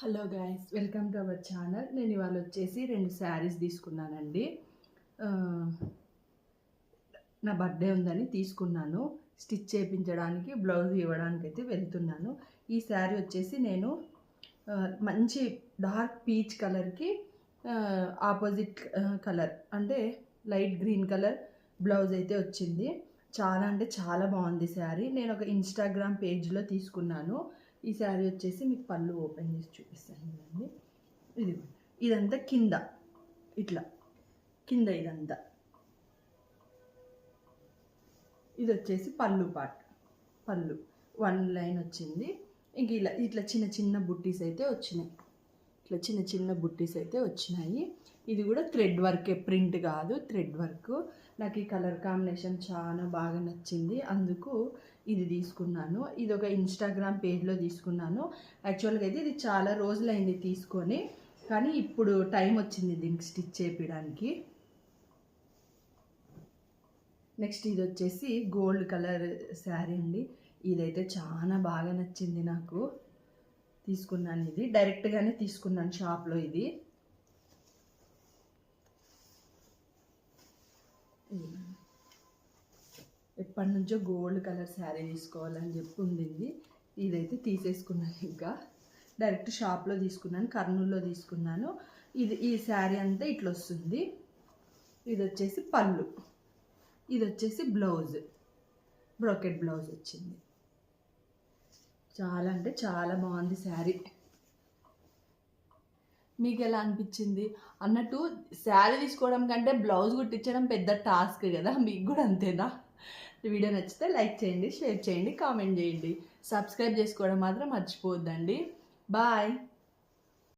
Hello guys welcome to our channel నేను ఇవాళ వచ్చేసి రెండు శారీస్ తీసుకున్నానండి. నా బర్త్డే ఉందని తీసుకున్నాను. స్టిచ్ చేయించడానికి బ్లౌజ్ ఇవ్వడానికి అయితే వెళ్తున్నాను. ఈ శారీ వచ్చేసి నేను మంచి డార్క్ పీచ్ కలర్కి ఆపోజిట్ కలర్ అంటే లైట్ గ్రీన్ కలర్ బ్లౌజ్ అయితే వచ్చింది. చాలా అంటే చాలా బాగుంది శారీ నేను ఒక ఇన్స్టాగ్రామ్ పేజ్లో తీసుకున్నాను. ఈ శారీ వచ్చేసి మీకు పళ్ళు ఓపెన్ చేసి చూపిస్తాను అండి ఇది ఇదంతా కింద. ఇట్లా. కింద ఇదంతా. ఇది వచ్చేసి పళ్ళు పార్ట్. పళ్ళు. వన్ లైన్ వచ్చింది. ఇంక ఇలా ఇట్లా చిన్న చిన్న బుట్టీస్ అయితే వచ్చినాయి. ఇట్లా చిన్న చిన్న బుట్టీస్ అయితే వచ్చినాయి. ఇది కూడా థ్రెడ్ వర్కే ప్రింట్ కాదు థ్రెడ్ వర్క్. నాకు ఈ కలర్ కాంబినేషన్ చాలా బాగా నచ్చింది. అందుకు ఇది తీసుకున్నాను. ఇది ఒక ఇన్స్టాగ్రామ్ పేజ్లో తీసుకున్నాను. యాక్చువల్గా అయితే ఇది చాలా రోజులైంది తీసుకొని కానీ ఇప్పుడు టైం వచ్చింది దీనికి స్టిచ్ చేయడానికి నెక్స్ట్ ఇది వచ్చేసి గోల్డ్ కలర్ శారీ అండి. ఇదైతే చాలా బాగా నచ్చింది నాకు. తీసుకున్నాను ఇది డైరెక్ట్గానే తీసుకున్నాను షాప్లో ఇది. ఎప్పటి నుంచో గోల్డ్ కలర్ శారీ తీసుకోవాలని చెప్పి ఉండింది. ఇదైతే తీసేసుకున్నాను ఇంకా. డైరెక్ట్ షాప్లో తీసుకున్నాను కర్నూలులో తీసుకున్నాను. ఇది ఈ శారీ అంతా ఇట్లా వస్తుంది. ఇది వచ్చేసి పళ్ళు. ఇది వచ్చేసి బ్లౌజ్. బ్రోకెట్ బ్లౌజ్ వచ్చింది. చాలా అంటే చాలా బాగుంది శారీ. మీకు ఎలా అనిపించింది? అన్నట్టు శారీ తీసుకోవడం కంటే బ్లౌజ్ కుట్టించడం పెద్ద టాస్క్ కదా మీకు కూడా అంతేనా? వీడియో నచ్చితే లైక్ చేయండి షేర్ చేయండి కామెంట్ చేయండి. సబ్స్క్రైబ్ చేసుకోవడం మాత్రం మర్చిపోవద్దండి. బాయ్.